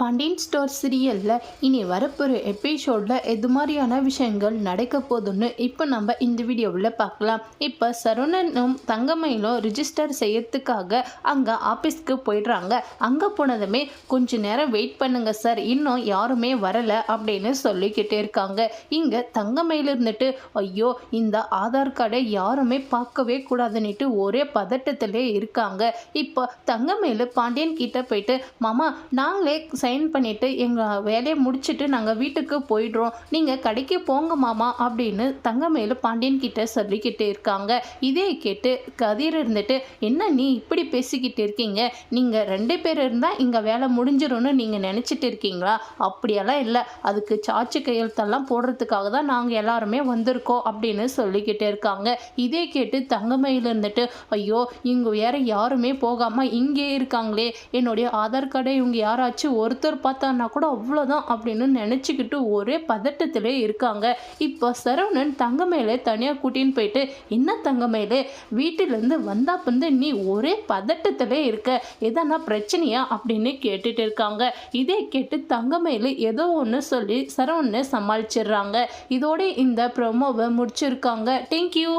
Pandian store சீரியலில் இனி வரப்போகிற எபிசோடில் எது மாதிரியான விஷயங்கள் நடக்க போகுதுன்னு இப்போ நம்ம இந்த வீடியோவில் பார்க்கலாம். இப்போ சரவணனும் தங்கமயிலும் ரிஜிஸ்டர் செய்யறதுக்காக அங்கே ஆஃபீஸ்க்கு போயிடுறாங்க. அங்கே போனதுமே கொஞ்ச நேரம் வெயிட் பண்ணுங்க சார் இன்னும் யாருமே வரலை அப்படின்னு சொல்லிக்கிட்டே இருக்காங்க. இங்கே தங்கமயில் இருந்துட்டு ஐயோ இந்த ஆதார் கார்டை யாருமே பார்க்கவே கூடாதுன்னுட்டு ஒரே பதட்டத்திலே இருக்காங்க. இப்போ தங்கமயில் பாண்டியன் கிட்ட போயிட்டு மாமா நாங்களே சைன் பண்ணிவிட்டு எங்கள் வேலையை முடிச்சுட்டு நாங்கள் வீட்டுக்கு போயிடுறோம். நீங்கள் கடைக்கு போங்க மாமா அப்படின்னு தங்கமேலு பாண்டியன் கிட்ட சொல்லிக்கிட்டு இருக்காங்க. இதே கேட்டு கதிர் இருந்துட்டு என்ன நீ இப்படி பேசிக்கிட்டு இருக்கீங்க? நீங்கள் ரெண்டு பேர் இருந்தால் இங்கே வேலை முடிஞ்சிடும்னு நீங்கள் நினச்சிட்டு இருக்கீங்களா? அப்படியெல்லாம் இல்லை. அதுக்கு சாட்சி கையெழுத்தெல்லாம் போடுறதுக்காக தான் நாங்கள் எல்லாருமே வந்திருக்கோம் அப்படின்னு சொல்லிக்கிட்டு இருக்காங்க. இதே கேட்டு தங்கமயில் இருந்துட்டு ஐயோ இங்கே வேற யாருமே போகாமல் இங்கே இருக்காங்களே. என்னுடைய ஆதார் கார்டை இவங்க யாராச்சும் ஒரு ஒருத்தர் பார்த்தான்னா கூட அவ்வளோதான் அப்படின்னு நினச்சிக்கிட்டு ஒரே பதட்டத்திலே இருக்காங்க. இப்போ சரவணன் தங்கமேலே தனியாக கூட்டின்னு போயிட்டு என்ன தங்கமேலே வீட்டிலேருந்து வந்தா வந்து நீ ஒரே பதட்டத்திலே இருக்க. எதனா பிரச்சனையா? அப்படின்னு கேட்டுட்டு இருக்காங்க. இதே கேட்டு தங்கமேலு ஏதோ ஒன்று சொல்லி சரவணனை சமாளிச்சிடுறாங்க. இதோட இந்த ப்ரொமோவை முடிச்சிருக்காங்க. தேங்க்யூ